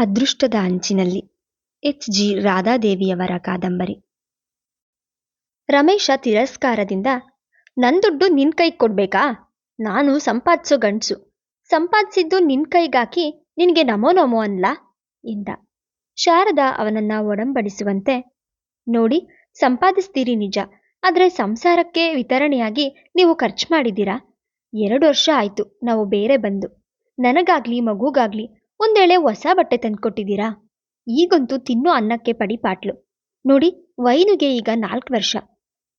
ಅದೃಷ್ಟದ ಅಂಚಿನಲ್ಲಿ. H. G. ರಾಧಾದೇವಿಯವರ ಕಾದಂಬರಿ. ರಮೇಶ ತಿರಸ್ಕಾರದಿಂದ, ನನ್ ದುಡ್ಡು ನಿನ್ ಕೈಗೆ ಕೊಡ್ಬೇಕಾ? ನಾನು ಸಂಪಾದಿಸೋ ಗಂಡ್ಸು. ಸಂಪಾದಿಸಿದ್ದು ನಿನ್ ಕೈಗಾಕಿ ನಿನಗೆ ನಮೋ ನಮೋ ಅನ್ಲ? ಎಂದ. ಶಾರದಾ ಅವನನ್ನ ಒಡಂಬಡಿಸುವಂತೆ, ನೋಡಿ, ಸಂಪಾದಿಸ್ತೀರಿ ನಿಜ. ಆದರೆ ಸಂಸಾರಕ್ಕೆ ವಿತರಣೆಯಾಗಿ ನೀವು ಖರ್ಚು ಮಾಡಿದ್ದೀರಾ? ಎರಡು ವರ್ಷ ಆಯ್ತು, ನಾವು ಬೇರೆ ಬಂದು. ನನಗಾಗ್ಲಿ ಮಗುಗಾಗ್ಲಿ ಒಂದೇಳೆ ಹೊಸ ಬಟ್ಟೆ ತಂದ್ಕೊಟ್ಟಿದ್ದೀರಾ? ಈಗಂತೂ ತಿನ್ನೋ ಅನ್ನಕ್ಕೆ ಪಡಿ ಪಾಟ್ಲು. ನೋಡಿ, ವೈನುಗೆ ಈಗ ನಾಲ್ಕು ವರ್ಷ.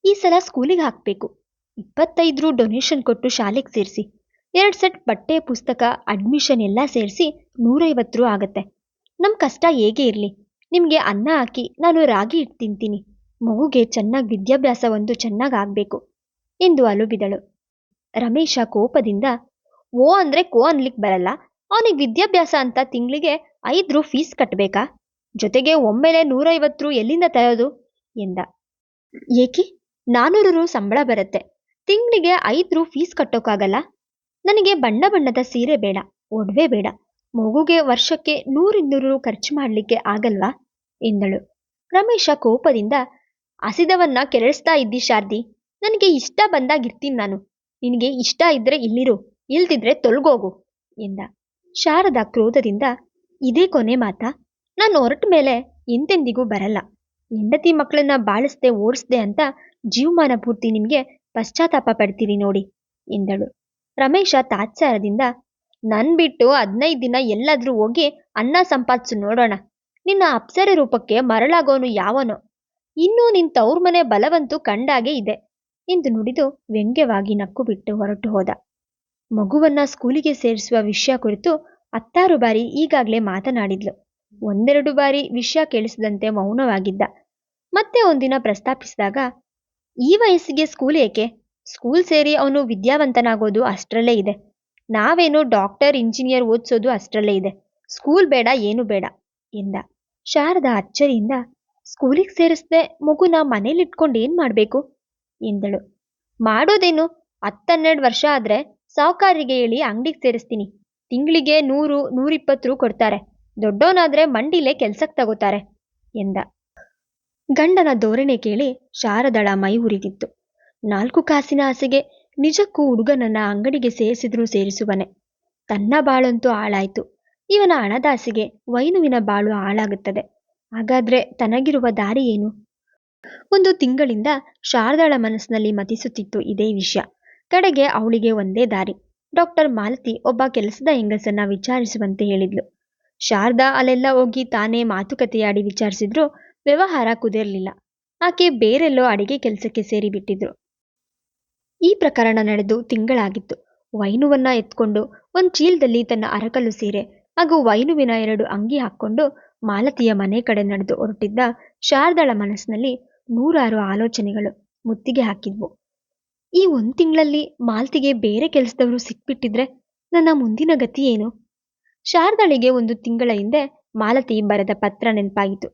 ಈ ಸಲ ಸ್ಕೂಲಿಗೆ ಹಾಕಬೇಕು. ಇಪ್ಪತ್ತೈದು ಡೊನೇಷನ್ ಕೊಟ್ಟು ಶಾಲೆಗೆ ಸೇರಿಸಿ. ಎರಡು ಸೆಟ್ ಬಟ್ಟೆ, ಪುಸ್ತಕ, ಅಡ್ಮಿಷನ್ ಎಲ್ಲ ಸೇರಿಸಿ ನೂರೈವತ್ತು ರೂ ಆಗತ್ತೆ. ನಮ್ಮ ಕಷ್ಟ ಹೇಗೆ ಇರಲಿ? ನಿಮಗೆ ಅನ್ನ ಹಾಕಿ ನಾನು ರಾಗಿ ಇಟ್ಟು ತಿಂತೀನಿ. ಮಗುಗೆ ಚೆನ್ನಾಗಿ ವಿದ್ಯಾಭ್ಯಾಸ ಒಂದು ಚೆನ್ನಾಗಿ ಆಗಬೇಕು ಎಂದು ಅಲುಬಿದಳು. ರಮೇಶ ಕೋಪದಿಂದ, ಓ ಅಂದರೆ ಕೋ ಅನ್ಲಿಕ್ಕೆ ಬರಲ್ಲ. ಅವನಿಗೆ ವಿದ್ಯಾಭ್ಯಾಸ ಅಂತ ತಿಂಗಳಿಗೆ ಐದು ಫೀಸ್ ಕಟ್ಟಬೇಕಾ ಜೊತೆಗೆ ಒಮ್ಮೆಲೆ ನೂರೈವತ್ತು ರು ಎಲ್ಲಿಂದ ತರೋದು? ಎಂದ. ಏಕೆ? ನಾನ್ನೂರು ರು ಸಂಬಳ ಬರುತ್ತೆ. ತಿಂಗಳಿಗೆ ಐದು ಫೀಸ್ ಕಟ್ಟೋಕ್ಕಾಗಲ್ಲ ನನಗೆ ಬಣ್ಣ ಬಣ್ಣದ ಸೀರೆ ಬೇಡ, ಒಡವೆ ಬೇಡ. ಮಗುಗೆ ವರ್ಷಕ್ಕೆ ನೂರಿನ್ನೂರು ರು ಖರ್ಚು ಮಾಡಲಿಕ್ಕೆ ಆಗಲ್ವಾ? ಎಂದಳು. ರಮೇಶ ಕೋಪದಿಂದ, ಹಸಿದವನ್ನ ಕೆರಳಿಸ್ತಾ ಇದ್ದಿ ಶಾರ್ದಿ, ನನಗೆ ಇಷ್ಟ ಬಂದಾಗಿರ್ತೀನಿ ನಾನು. ನಿನಗೆ ಇಷ್ಟ ಇದ್ರೆ ಇಲ್ಲಿರು, ಇಲ್ದಿದ್ರೆ ತೊಲಗೋಗು ಎಂದ. ಶಾರದಾ ಕ್ರೋಧದಿಂದ, ಇದೇ ಕೊನೆ ಮಾತಾ? ನಾನು ಹೊರಟ ಮೇಲೆ ಎಂತೆಂದಿಗೂ ಬರಲ್ಲ. ಹೆಂಡತಿ ಮಕ್ಕಳನ್ನ ಬಾಳಿಸ್ದೆ, ಓಡಿಸ್ದೆ ಅಂತ ಜೀವಮಾನ ಪೂರ್ತಿ ನಿಮಗೆ ಪಶ್ಚಾತ್ತಾಪ ಪಡ್ತೀರಿ ನೋಡಿ, ಎಂದಳು. ರಮೇಶ ತಾತ್ಸಾರದಿಂದ, ನನ್ ಬಿಟ್ಟು ಹದಿನೈದು ದಿನ ಎಲ್ಲಾದ್ರೂ ಹೋಗಿ ಅನ್ನ ಸಂಪಾದಿಸು ನೋಡೋಣ. ನಿನ್ನ ಅಪ್ಸರ ರೂಪಕ್ಕೆ ಮರಳಾಗೋನು ಯಾವನೋ. ಇನ್ನೂ ನಿನ್ ತವ್ರ ಮನೆ ಬಲವಂತೂ ಕಂಡಾಗೆ ಇದೆ, ಎಂದು ನುಡಿದು ವ್ಯಂಗ್ಯವಾಗಿ ನಕ್ಕು ಬಿಟ್ಟು ಹೊರಟು ಹೋದ. ಮಗುವನ್ನ ಸ್ಕೂಲಿಗೆ ಸೇರಿಸುವ ವಿಷಯ ಕುರಿತು ಹತ್ತಾರು ಬಾರಿ ಈಗಾಗಲೇ ಮಾತನಾಡಿದ್ಲು. ಒಂದೆರಡು ಬಾರಿ ವಿಷಯ ಕೇಳಿಸದಂತೆ ಮೌನವಾಗಿದ್ದ. ಮತ್ತೆ ಒಂದಿನ ಪ್ರಸ್ತಾಪಿಸಿದಾಗ, ಈ ವಯಸ್ಸಿಗೆ ಸ್ಕೂಲ್ ಏಕೆ? ಸ್ಕೂಲ್ ಸೇರಿ ಅವನು ವಿದ್ಯಾವಂತನಾಗೋದು ಅಷ್ಟರಲ್ಲೇ ಇದೆ. ನಾವೇನು ಡಾಕ್ಟರ್, ಇಂಜಿನಿಯರ್ ಓದಿಸೋದು ಅಷ್ಟರಲ್ಲೇ ಇದೆ. ಸ್ಕೂಲ್ ಬೇಡ, ಏನು ಬೇಡ ಎಂದ. ಶಾರದಾ ಅಚ್ಚರಿಯಿಂದ, ಸ್ಕೂಲಿಗೆ ಸೇರಿಸ್ದೆ ಮಗುನ ಮನೇಲಿಟ್ಕೊಂಡು ಏನು ಮಾಡಬೇಕು? ಎಂದಳು. ಮಾಡೋದೇನು? ಹತ್ತನ್ನೆರಡು ವರ್ಷ ಆದರೆ ಸಾಹುಕಾರಿಗೆ ಹೇಳಿ ಅಂಗಡಿಗೆ ಸೇರಿಸ್ತೀನಿ. ತಿಂಗಳಿಗೆ ನೂರು, ನೂರಿಪ್ಪತ್ತು ರು ಕೊಡ್ತಾರೆ. ದೊಡ್ಡವನಾದ್ರೆ ಮಂಡಿಲೇ ಕೆಲ್ಸಕ್ಕೆ ತಗೋತಾರೆ ಎಂದ. ಗಂಡನ ಧೋರಣೆ ಕೇಳಿ ಶಾರದಳ ಮೈ ಉರಿದಿತ್ತು. ನಾಲ್ಕು ಕಾಸಿನ ಆಸೆಗೆ ನಿಜಕ್ಕೂ ಹುಡುಗನನ್ನ ಅಂಗಡಿಗೆ ಸೇರಿಸಿದ್ರೂ ಸೇರಿಸುವನೆ. ತನ್ನ ಬಾಳಂತೂ ಹಾಳಾಯ್ತು. ಇವನ ಹಣದಾಸೆಗೆ ವೈನುವಿನ ಬಾಳು ಹಾಳಾಗುತ್ತದೆ. ಹಾಗಾದ್ರೆ ತನಗಿರುವ ದಾರಿ ಏನು? ಒಂದು ತಿಂಗಳಿಂದ ಶಾರದಾಳ ಮನಸ್ಸಿನಲ್ಲಿ ಮತಿಸುತ್ತಿತ್ತು ಇದೇ ವಿಷಯ. ಕಡೆಗೆ ಅವಳಿಗೆ ಒಂದೇ ದಾರಿ. ಡಾಕ್ಟರ್ ಮಾಲತಿ ಒಬ್ಬ ಕೆಲಸದ ಹೆಂಗಸನ್ನ ವಿಚಾರಿಸುವಂತೆ ಹೇಳಿದ್ಲು. ಶಾರದಾ ಅಲ್ಲೆಲ್ಲ ಹೋಗಿ ತಾನೇ ಮಾತುಕತೆಯಾಡಿ ವಿಚಾರಿಸಿದ್ರು ವ್ಯವಹಾರ ಕುದಿರಲಿಲ್ಲ. ಆಕೆ ಬೇರೆಲ್ಲೋ ಅಡಿಗೆ ಕೆಲಸಕ್ಕೆ ಸೇರಿಬಿಟ್ಟಿದ್ರು. ಈ ಪ್ರಕರಣ ನಡೆದು ತಿಂಗಳಾಗಿತ್ತು. ವೈನುವನ್ನ ಎತ್ಕೊಂಡು ಒಂದ್ ಚೀಲದಲ್ಲಿ ತನ್ನ ಅರಕಲು ಸೀರೆ ಹಾಗೂ ವೈನುವಿನ ಎರಡು ಅಂಗಿ ಹಾಕ್ಕೊಂಡು ಮಾಲತಿಯ ಮನೆ ಕಡೆ ನಡೆದು ಹೊರಟಿದ್ದ ಶಾರದಾಳ ಮನಸ್ಸಿನಲ್ಲಿ ನೂರಾರು ಆಲೋಚನೆಗಳು ಮುತ್ತಿಗೆ ಹಾಕಿದ್ವು. ಈ ಒಂದ್ ತಿಂಗಳಲ್ಲಿ ಮಾಲ್ತಿಗೆ ಬೇರೆ ಕೆಲಸದವರು ಸಿಕ್ಬಿಟ್ಟಿದ್ರೆ ನನ್ನ ಮುಂದಿನ ಗತಿ ಏನು? ಶಾರದಾಳಿಗೆ ಒಂದು ತಿಂಗಳ ಹಿಂದೆ ಮಾಲತಿ ಬರೆದ ಪತ್ರ ನೆನಪಾಯಿತು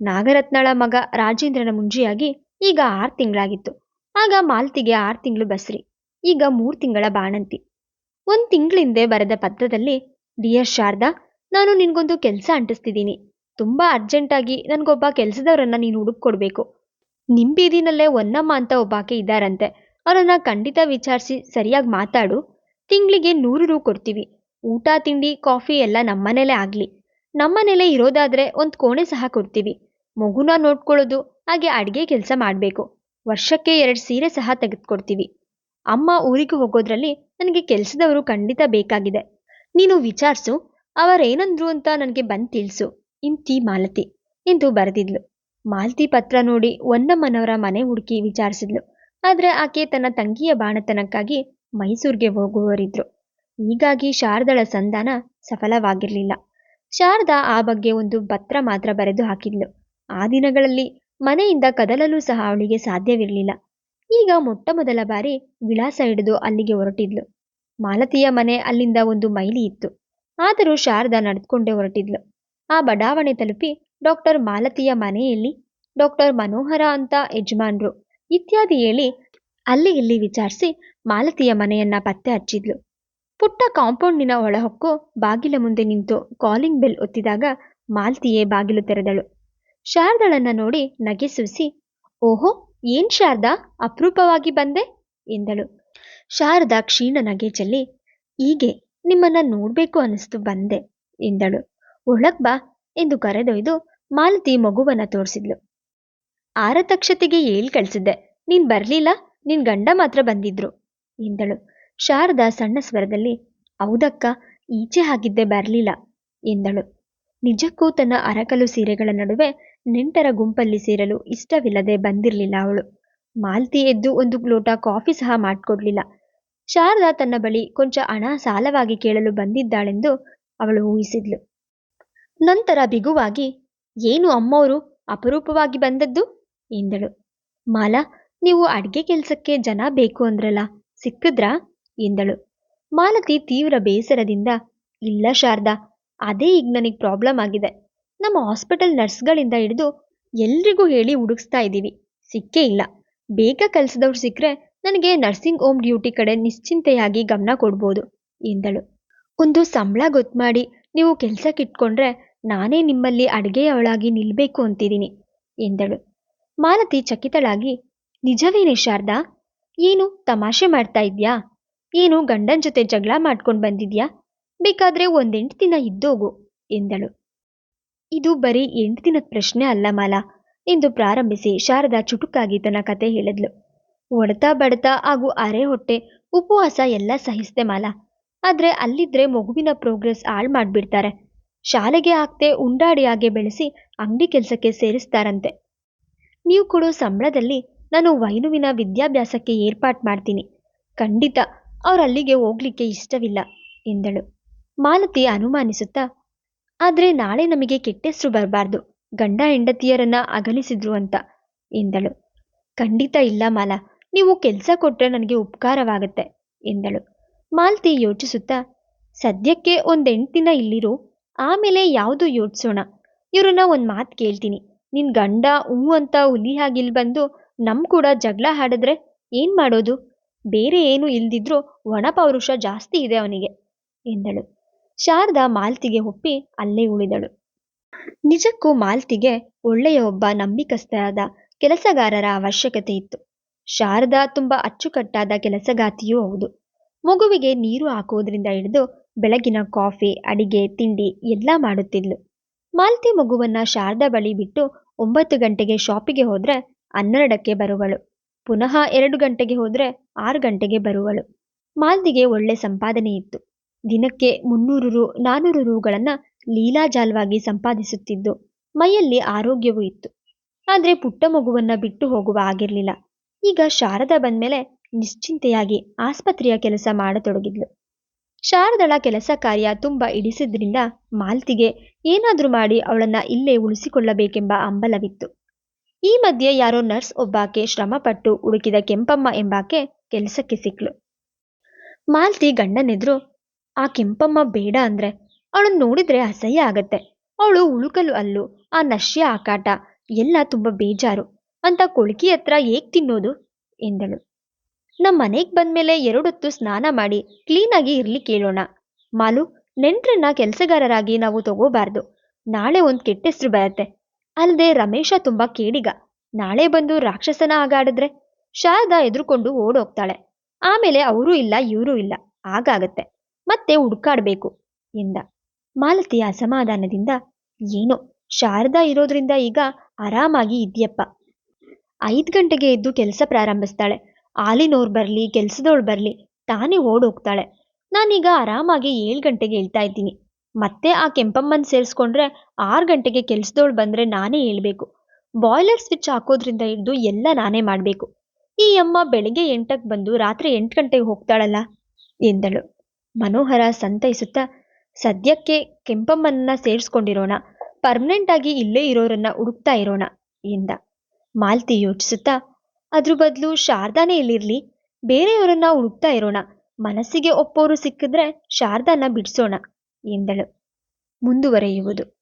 ನಾಗರತ್ನಳ ಮಗ ರಾಜೇಂದ್ರನ ಮುಂಜಿಯಾಗಿ ಈಗ ಆರು ತಿಂಗಳಾಗಿತ್ತು. ಆಗ ಮಾಲ್ತಿಗೆ ಆರು ತಿಂಗಳು ಬಸ್ರಿ, ಈಗ ಮೂರು ತಿಂಗಳ ಬಾಣಂತಿ. ಒಂದು ತಿಂಗಳಿಂದೆ ಬರೆದ ಪತ್ರದಲ್ಲಿ ಡಿಯರ್ ಶಾರದಾ, ನಾನು ನಿನ್ಗೊಂದು ಕೆಲಸ ಅಂಟಿಸ್ತಿದ್ದೀನಿ. ತುಂಬಾ ಅರ್ಜೆಂಟಾಗಿ ನನಗೊಬ್ಬ ಕೆಲಸದವರನ್ನ ನೀನು ಹುಡುಕ್ಕೊಡ್ಬೇಕು ನಿಮ್ಮ ಬೀದಿನಲ್ಲೇ ಒನ್ನಮ್ಮ ಅಂತ ಒಬ್ಬಾಕೆ ಇದ್ದಾರಂತೆ. ಅವರನ್ನ ಖಂಡಿತ ವಿಚಾರಿಸಿ ಸರಿಯಾಗಿ ಮಾತಾಡು. ತಿಂಗಳಿಗೆ ನೂರು ರೂ ಕೊಡ್ತೀವಿ. ಊಟ, ತಿಂಡಿ, ಕಾಫಿ ಎಲ್ಲ ನಮ್ಮನೇಲೇ ಆಗಲಿ. ನಮ್ಮನೇಲೇ ಇರೋದಾದ್ರೆ ಒಂದು ಕೋಣೆ ಸಹ ಕೊಡ್ತೀವಿ. ಮಗುನ ನೋಡ್ಕೊಳ್ಳೋದು, ಹಾಗೆ ಅಡುಗೆ ಕೆಲಸ ಮಾಡಬೇಕು. ವರ್ಷಕ್ಕೆ ಎರಡು ಸೀರೆ ಸಹ ತೆಗೆದುಕೊಡ್ತೀವಿ. ಅಮ್ಮ ಊರಿಗೆ ಹೋಗೋದ್ರಲ್ಲಿ ನನಗೆ ಕೆಲಸದವರು ಖಂಡಿತ ಬೇಕಾಗಿದೆ. ನೀನು ವಿಚಾರಿಸು, ಅವರೇನಂದ್ರು ಅಂತ ನನಗೆ ಬಂದು ತಿಳಿಸು. ಇಂತಿ ಮಾಲತಿ, ಎಂದು ಬರೆದಿದ್ಲು. ಮಾಲತಿ ಪತ್ರ ನೋಡಿ ಒನ್ನಮ್ಮನವರ ಮನೆ ಹುಡುಕಿ ವಿಚಾರಿಸಿದ್ಲು. ಆದ್ರೆ ಆಕೆ ತನ್ನ ತಂಗಿಯ ಬಾಣತನಕ್ಕಾಗಿ ಮೈಸೂರಿಗೆ ಹೋಗುವವರಿದ್ರು. ಹೀಗಾಗಿ ಶಾರದಳ ಸಂಧಾನ ಸಫಲವಾಗಿರಲಿಲ್ಲ. ಶಾರದಾ ಆ ಬಗ್ಗೆ ಒಂದು ಪತ್ರ ಮಾತ್ರ ಬರೆದು ಹಾಕಿದ್ಲು. ಆ ದಿನಗಳಲ್ಲಿ ಮನೆಯಿಂದ ಕದಲಲು ಸಹ ಅವಳಿಗೆ ಸಾಧ್ಯವಿರಲಿಲ್ಲ. ಈಗ ಮೊಟ್ಟ ಮೊದಲ ಬಾರಿ ವಿಳಾಸ ಹಿಡಿದು ಅಲ್ಲಿಗೆ ಹೊರಟಿದ್ಲು. ಮಾಲತಿಯ ಮನೆ ಅಲ್ಲಿಂದ ಒಂದು ಮೈಲಿ ಇತ್ತು. ಆದರೂ ಶಾರದಾ ನಡೆದುಕೊಂಡೇ ಹೊರಟಿದ್ಲು. ಆ ಬಡಾವಣೆ ತಲುಪಿ ಡಾಕ್ಟರ್ ಮಾಲತಿಯ ಮನೆಯಲ್ಲಿ ಡಾಕ್ಟರ್ ಮನೋಹರ ಅಂತ ಯಜಮಾನ್ರು ಇತ್ಯಾದಿ ಹೇಳಿ ಅಲ್ಲಿ ಇಲ್ಲಿ ವಿಚಾರಿಸಿ ಮಾಲತಿಯ ಮನೆಯನ್ನ ಪತ್ತೆ ಹಚ್ಚಿದ್ಲು. ಪುಟ್ಟ ಕಾಂಪೌಂಡಿನ ಒಳಹೊಕ್ಕು ಬಾಗಿಲ ಮುಂದೆ ನಿಂತು ಕಾಲಿಂಗ್ ಬೆಲ್ ಒತ್ತಿದಾಗ ಮಾಲತಿಯೇ ಬಾಗಿಲು ತೆರೆದಳು. ಶಾರದಳನ್ನ ನೋಡಿ ನಗೆ ಸೂಸಿ ಓಹೋ, ಏನ್ ಶಾರದಾ, ಅಪರೂಪವಾಗಿ ಬಂದೆ? ಎಂದಳು. ಶಾರದಾ ಕ್ಷೀಣ ನಗೆ ಚೆಲ್ಲಿ, ಹೀಗೆ ನಿಮ್ಮನ್ನ ನೋಡ್ಬೇಕು ಅನಿಸ್ತು ಬಂದೆ, ಎಂದಳು. ಒಳಗ್ ಬಾ, ಎಂದು ಕರೆದೊಯ್ದು ಮಾಲತಿ ಮಗುವನ್ನ ತೋರಿಸಿದ್ಲು. ಆರತಕ್ಷತೆಗೆ ಏಳ್ ಕಳ್ಸಿದ್ದೆ. ನೀನ್ ಬರ್ಲಿಲ್ಲ? ನಿನ್ ಗಂಡ ಮಾತ್ರ ಬಂದಿದ್ರು. ಎಂದಳು. ಶಾರದ ಸಣ್ಣ ಸ್ವರದಲ್ಲಿ, ಹೌದಕ್ಕ, ಈಚೆ ಹಾಗಿದ್ದೆ ಬರ್ಲಿಲ್ಲ, ಎಂದಳು. ನಿಜಕ್ಕೂ ತನ್ನ ಅರಕಲು ಸೀರೆಗಳ ನಡುವೆ ನೆಂಟರ ಗುಂಪಲ್ಲಿ ಸೇರಲು ಇಷ್ಟವಿಲ್ಲದೆ ಬಂದಿರಲಿಲ್ಲ ಅವಳು. ಮಾಲ್ತಿ ಎದ್ದು ಒಂದು ಲೋಟ ಕಾಫಿ ಸಹ ಮಾಡಿಕೊಡ್ಲಿಲ್ಲ. ಶಾರದಾ ತನ್ನ ಬಳಿ ಕೊಂಚ ಹಣ ಸಾಲವಾಗಿ ಕೇಳಲು ಬಂದಿದ್ದಾಳೆಂದು ಅವಳು ಊಹಿಸಿದ್ಲು. ನಂತರ ಬಿಗುವಾಗಿ, ಏನು ಅಮ್ಮೋರು? ಅಪರೂಪವಾಗಿ ಬಂದದ್ದು? ಎಂದಳು. ಮಾಲಾ, ನೀವು ಅಡಿಗೆ ಕೆಲಸಕ್ಕೆ ಜನ ಬೇಕು ಅಂದ್ರಲ್ಲ, ಸಿಕ್ಕಿದ್ರಾ? ಎಂದಳು. ಮಾಲತಿ ತೀವ್ರ ಬೇಸರದಿಂದ, ಇಲ್ಲ ಶಾರದಾ, ಅದೇ ಈಗ ನನಗೆ ಪ್ರಾಬ್ಲಮ್ ಆಗಿದೆ. ನಮ್ಮ ಹಾಸ್ಪಿಟಲ್ ನರ್ಸ್ಗಳಿಂದ ಹಿಡಿದು ಎಲ್ರಿಗೂ ಹೇಳಿ ಹುಡುಕ್ಸ್ತಾ ಇದ್ದೀವಿ. ಸಿಕ್ಕೇ ಇಲ್ಲ. ಬೇಗ ಕೆಲಸದವ್ರು ಸಿಕ್ಕರೆ ನನಗೆ ನರ್ಸಿಂಗ್ ಹೋಮ್ ಡ್ಯೂಟಿ ಕಡೆ ನಿಶ್ಚಿಂತೆಯಾಗಿ ಗಮನ ಕೊಡ್ಬೋದು, ಎಂದಳು. ಒಂದು ಸಂಬಳ ಗೊತ್ತು ಮಾಡಿ ನೀವು ಕೆಲಸಕ್ಕಿಟ್ಕೊಂಡ್ರೆ ನಾನೇ ನಿಮ್ಮಲ್ಲಿ ಅಡುಗೆಯವಳಾಗಿ ನಿಲ್ಲಬೇಕು ಅಂತಿದ್ದೀನಿ, ಎಂದಳು. ಮಾಲತಿ ಚಕಿತಳಾಗಿ, ನಿಜವೇನೇ ಶಾರದಾ, ಏನು ತಮಾಷೆ ಮಾಡ್ತಾ ಇದ್ಯಾ? ಏನು ಗಂಡನ ಜೊತೆ ಜಗಳ ಮಾಡ್ಕೊಂಡು ಬಂದಿದ್ಯಾ? ಬೇಕಾದ್ರೆ ಒಂದೆಂಟು ದಿನ ಇದ್ದೋಗು, ಎಂದಳು. ಇದು ಬರೀ ಎಂಟು ದಿನದ ಪ್ರಶ್ನೆ ಅಲ್ಲ ಮಾಲಾ, ಎಂದು ಪ್ರಾರಂಭಿಸಿ ಶಾರದಾ ಚುಟುಕಾಗಿ ತನ್ನ ಕತೆ ಹೇಳಿದ್ಲು. ಒಡತ ಬಡತ ಹಾಗೂ ಅರೆ ಹೊಟ್ಟೆ ಉಪವಾಸ ಎಲ್ಲ ಸಹಿಸ್ದೆ ಮಾಲಾ, ಆದ್ರೆ ಅಲ್ಲಿದ್ರೆ ಮಗುವಿನ ಪ್ರೋಗ್ರೆಸ್ ಹಾಳು ಮಾಡ್ಬಿಡ್ತಾರೆ. ಶಾಲೆಗೆ ಹಾಕ್ತೆ ಉಂಡಾಡಿಯಾಗೆ ಬೆಳೆಸಿ ಅಂಗಡಿ ಕೆಲಸಕ್ಕೆ ಸೇರಿಸ್ತಾರಂತೆ. ನೀವು ಕೊಡೋ ಸಂಬಳದಲ್ಲಿ ನಾನು ವೈನುವಿನ ವಿದ್ಯಾಭ್ಯಾಸಕ್ಕೆ ಏರ್ಪಾಟ್ ಮಾಡ್ತೀನಿ. ಖಂಡಿತ, ಅವರು ಅಲ್ಲಿಗೆ ಹೋಗ್ಲಿಕ್ಕೆ ಇಷ್ಟವಿಲ್ಲ, ಎಂದಳು. ಮಾಲತಿ ಅನುಮಾನಿಸುತ್ತಾ, ಆದರೆ ನಾಳೆ ನಮಗೆ ಕೆಟ್ಟೆಸ್ರು ಬರಬಾರ್ದು, ಗಂಡ ಹೆಂಡತಿಯರನ್ನ ಅಗಲಿಸಿದ್ರು ಅಂತ, ಎಂದಳು. ಖಂಡಿತ ಇಲ್ಲ ಮಾಲ, ನೀವು ಕೆಲಸ ಕೊಟ್ರೆ ನನಗೆ ಉಪಕಾರವಾಗುತ್ತೆ, ಎಂದಳು. ಮಾಲತಿ ಯೋಚಿಸುತ್ತಾ, ಸದ್ಯಕ್ಕೆ ಒಂದೆಂಟು ದಿನ ಇಲ್ಲಿರು, ಆಮೇಲೆ ಯಾವುದು ಯೋಚಿಸೋಣ? ಇವ್ರನ್ನ ಒಂದು ಮಾತು ಕೇಳ್ತೀನಿ. ನಿನ್ ಗಂಡ ಹೂ ಅಂತ ಹುಲಿ ಹಾಗಿಲ್ ಬಂದು ನಮ್ ಕೂಡ ಜಗಳ ಹಾಡಿದ್ರೆ ಏನ್ ಮಾಡೋದು? ಬೇರೆ ಏನು ಇಲ್ದಿದ್ರೂ ಒಣ ಪೌರುಷ ಜಾಸ್ತಿ ಇದೆ ಅವನಿಗೆ, ಎಂದಳು. ಶಾರದಾ ಮಾಲ್ತಿಗೆ ಒಪ್ಪಿ ಅಲ್ಲೇ ಉಳಿದಳು. ನಿಜಕ್ಕೂ ಮಾಲ್ತಿಗೆ ಒಳ್ಳೆಯ ಒಬ್ಬ ನಂಬಿಕಸ್ಥರಾದ ಕೆಲಸಗಾರರ ಅವಶ್ಯಕತೆ ಇತ್ತು. ಶಾರದಾ ತುಂಬಾ ಅಚ್ಚುಕಟ್ಟಾದ ಕೆಲಸಗಾತಿಯೂ ಹೌದು. ಮಗುವಿಗೆ ನೀರು ಹಾಕುವುದರಿಂದ ಹಿಡಿದು ಬೆಳಗಿನ ಕಾಫಿ, ಅಡಿಗೆ, ತಿಂಡಿ ಎಲ್ಲ ಮಾಡುತ್ತಿದ್ಲು. ಮಾಲ್ತಿ ಮಗುವನ್ನ ಶಾರದಾ ಬಳಿ ಬಿಟ್ಟು ಒಂಬತ್ತು ಗಂಟೆಗೆ ಶಾಪಿಗೆ ಹೋದ್ರೆ ಹನ್ನೆರಡಕ್ಕೆ ಬರುವಳು. ಪುನಃ ಎರಡು ಗಂಟೆಗೆ ಹೋದ್ರೆ ಆರು ಗಂಟೆಗೆ ಬರುವಳು. ಮಾಲ್ತಿಗೆ ಒಳ್ಳೆ ಸಂಪಾದನೆ ಇತ್ತು. ದಿನಕ್ಕೆ ಮುನ್ನೂರು ರು, ನಾನೂರು ರುಗಳನ್ನ ಲೀಲಾಜಾಲವಾಗಿ ಸಂಪಾದಿಸುತ್ತಿದ್ದು. ಮೈಯಲ್ಲಿ ಆರೋಗ್ಯವೂ ಇತ್ತು. ಆದ್ರೆ ಪುಟ್ಟ ಮಗುವನ್ನ ಬಿಟ್ಟು ಹೋಗುವ ಆಗಿರ್ಲಿಲ್ಲ. ಈಗ ಶಾರದಾ ಬಂದ್ಮೇಲೆ ನಿಶ್ಚಿಂತೆಯಾಗಿ ಆಸ್ಪತ್ರೆಯ ಕೆಲಸ ಮಾಡತೊಡಗಿದ್ಲು. ಶಾರದಳ ಕೆಲಸ ಕಾರ್ಯ ತುಂಬಾ ಇಡಿಸಿದ್ರಿಂದ ಮಾಲ್ತಿಗೆ ಏನಾದ್ರೂ ಮಾಡಿ ಅವಳನ್ನ ಇಲ್ಲೇ ಉಳಿಸಿಕೊಳ್ಳಬೇಕೆಂಬ ಹಂಬಲವಿತ್ತು. ಈ ಮಧ್ಯೆ ಯಾರೋ ನರ್ಸ್ ಒಬ್ಬಾಕೆ ಶ್ರಮಪಟ್ಟು ಹುಡುಕಿದ ಕೆಂಪಮ್ಮ ಎಂಬಾಕೆ ಕೆಲಸಕ್ಕೆ ಸಿಕ್ಲು. ಮಾಲ್ತಿ ಗಂಡನೆದ್ರು, ಆ ಕೆಂಪಮ್ಮ ಬೇಡ ಅಂದ್ರೆ ಅವಳನ್ನ ನೋಡಿದ್ರೆ ಅಸಹ್ಯ ಆಗತ್ತೆ. ಅವಳು ಉಳುಕಲು ಅಲ್ಲು, ಆ ನಶ್ಯ ಆಕಾಟ ಎಲ್ಲ ತುಂಬ ಬೇಜಾರು. ಅಂತ ಕೊಳಕಿ ಹತ್ರ ಏಕ್ ತಿನ್ನೋದು? ಎಂದಳು. ನಮ್ಮ ಮನೆಗೆ ಬಂದ್ಮೇಲೆ ಎರಡೊತ್ತು ಸ್ನಾನ ಮಾಡಿ ಕ್ಲೀನಾಗಿ ಇರ್ಲಿ ಕೇಳೋಣ. ಮಾಲು ನೆಂಟ್ರನ್ನ ಕೆಲಸಗಾರರಾಗಿ ನಾವು ತಗೋಬಾರ್ದು. ನಾಳೆ ಒಂದು ಕೆಟ್ಟ ಹೆಸರು ಬರುತ್ತೆ. ಅಲ್ಲದೆ ರಮೇಶ ತುಂಬಾ ಕೇಡಿಗ. ನಾಳೆ ಬಂದು ರಾಕ್ಷಸನ ಆಗಾಡಿದ್ರೆ ಶಾರದಾ ಎದುರುಕೊಂಡು ಓಡೋಗ್ತಾಳೆ. ಆಮೇಲೆ ಅವರೂ ಇಲ್ಲ, ಇವರೂ ಇಲ್ಲ. ಹಾಗಾಗತ್ತೆ. ಮತ್ತೆ ಹುಡುಕಾಡ್ಬೇಕು ಎಂದ. ಮಾಲತಿ ಅಸಮಾಧಾನದಿಂದ, ಏನೋ, ಶಾರದಾ ಇರೋದ್ರಿಂದ ಈಗ ಆರಾಮಾಗಿ ಇದ್ಯಪ್ಪ. ಐದು ಗಂಟೆಗೆ ಎದ್ದು ಕೆಲಸ ಪ್ರಾರಂಭಿಸ್ತಾಳೆ. ಆಲಿನೋರ್ ಬರಲಿ ಕೆಲಸದವಳು ಬರಲಿ, ತಾನೇ ಓಡೋಗ್ತಾಳೆ. ನಾನೀಗ ಆರಾಮಾಗಿ ಏಳು ಗಂಟೆಗೆ ಹೇಳ್ತಾ ಇದ್ದೀನಿ. ಮತ್ತೆ ಆ ಕೆಂಪಮ್ಮನ್ ಸೇರಿಸ್ಕೊಂಡ್ರೆ ಆರು ಗಂಟೆಗೆ ಕೆಲಸದವಳು ಬಂದ್ರೆ ನಾನೇ ಹೇಳ್ಬೇಕು ಬಾಯ್ಲರ್ ಸ್ವಿಚ್ ಹಾಕೋದ್ರಿಂದ ಹಿಡಿದು ಎಲ್ಲ ನಾನೇ ಮಾಡಬೇಕು. ಈ ಅಮ್ಮ ಬೆಳಗ್ಗೆ ಎಂಟಕ್ಕೆ ಬಂದು ರಾತ್ರಿ ಎಂಟು ಗಂಟೆಗೆ ಹೋಗ್ತಾಳಲ್ಲ? ಎಂದಳು. ಮನೋಹರ ಸಂತೈಸುತ್ತಾ, ಸದ್ಯಕ್ಕೆ ಕೆಂಪಮ್ಮನನ್ನ ಸೇರಿಸ್ಕೊಂಡಿರೋಣ. ಪರ್ಮನೆಂಟ್ ಆಗಿ ಇಲ್ಲೇ ಇರೋರನ್ನ ಹುಡುಕ್ತಾ ಇರೋಣ, ಎಂದ. ಮಾಲ್ತಿ ಯೋಚಿಸುತ್ತಾ, ಅದ್ರ ಬದಲು ಶಾರದಾನೇ ಇಲ್ಲಿರ್ಲಿ. ಬೇರೆಯವರನ್ನ ಹುಡುಕ್ತಾ ಇರೋಣ. ಮನಸ್ಸಿಗೆ ಒಪ್ಪೋರು ಸಿಕ್ಕಿದ್ರೆ ಶಾರದನ್ನ ಬಿಡಿಸೋಣ ಎಂದಳು. ಮುಂದುವರೆಯುವುದು.